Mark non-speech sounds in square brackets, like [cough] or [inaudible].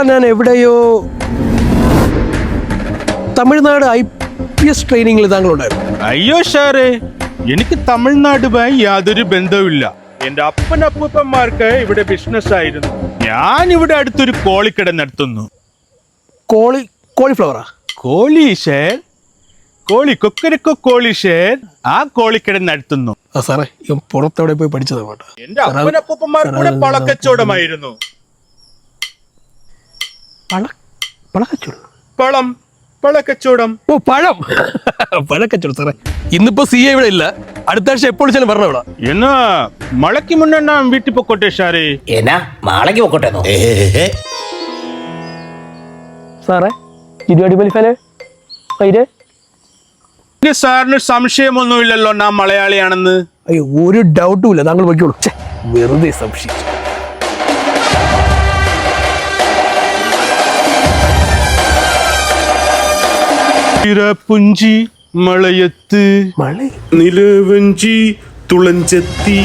ഇയാളെ ഞാൻ എവിടെയോ തമിഴ്നാട് ഐ പി എസ് ട്രെയിനിങ്ങിൽ താങ്കളുണ്ടായിരുന്നു. അയ്യോ ഷാറേ എനിക്ക് തമിഴ്നാടുമായി യാതൊരു ബന്ധവുമില്ല. എന്റെ അപ്പനപ്പൂപ്പന്മാർക്ക് ഇവിടെ ബിസിനസ് ആയിരുന്നു ഞാൻ ഇവിടെ അടുത്തൊരു കോളിക്കട നടത്തുന്നു. കോളി കോളിഫ്ലവറാ? കോളി ഷേർ കോളി കൊക്കരക്കോ കോളി ഷേർ ആ കോളിക്കട നടത്തുന്നു. ആ സാറേ ഇവൻ പുറത്തെവിടെ പോയി പഠിച്ചതാ കേട്ടോ എന്റെ അപ്പനപ്പൂപ്പന്മാർ കൂടെ പളക്കച്ചവടമായിരുന്നു പഴ പഴക്കച്ചവടം പഴം പളക്കച്ചവടം ഓ പഴം. [laughs] പഴക്കച്ചവടം സാറേ. ഇന്നിപ്പോ സി എ ഇവിടെ ഇല്ല. അടുത്ത ആഴ്ച എപ്പോൾ ചെന്ന് പറഞ്ഞ ഇവിടെ. എന്നാ മഴയ്ക്ക് മുന്നേ ഞാൻ വീട്ടിൽ പൊക്കോട്ടെ ഷാരേ? എന്നാ മാളയ്ക്ക് പൊക്കോട്ടെ സാറേ ഇരുപടി ഫാന് അതിന് ഇനി സാറിന് സംശയമൊന്നുമില്ലല്ലോ നാം മലയാളിയാണെന്ന്. അയ്യോ ഒരു ഡൗട്ടും ഇല്ല. താങ്കൾ വയ്ക്കോളൂ വെറുതെ സംശയിച്ചു. புஞ்சி மலையத்து மலை? நிலவஞ்சி துளஞ்சத்தி.